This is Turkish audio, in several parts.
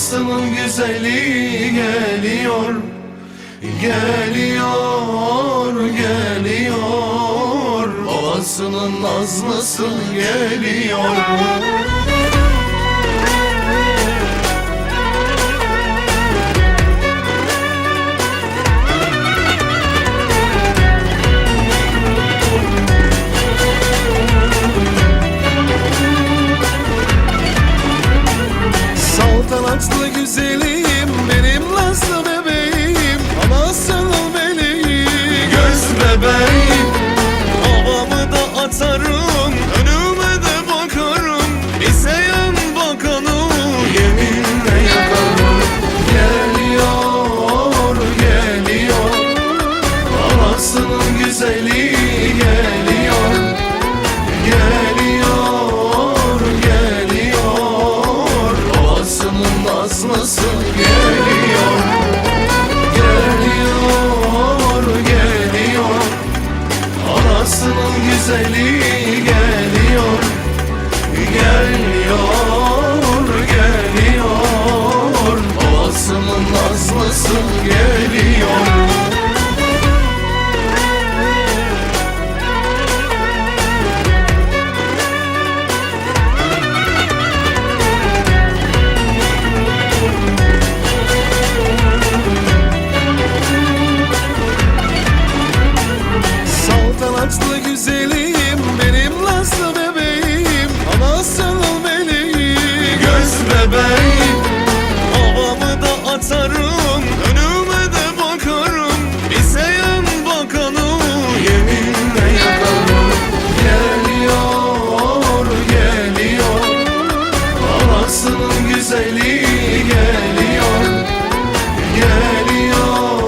Havasının güzeli geliyor Geliyor, geliyor. Babasının nazlısı geliyor Babasının nazlısı geliyor? Geliyor, geliyor. Anasının güzeli geliyor Güzeli geliyor Geliyor,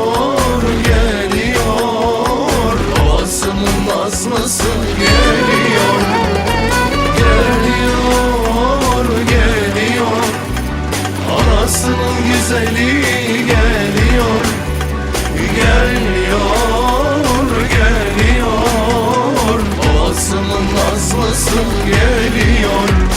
geliyor. Babasının nazlısı geliyor Geliyor, geliyor. Anasının güzeli geliyor Geliyor, geliyor. Babasının nazlısı geliyor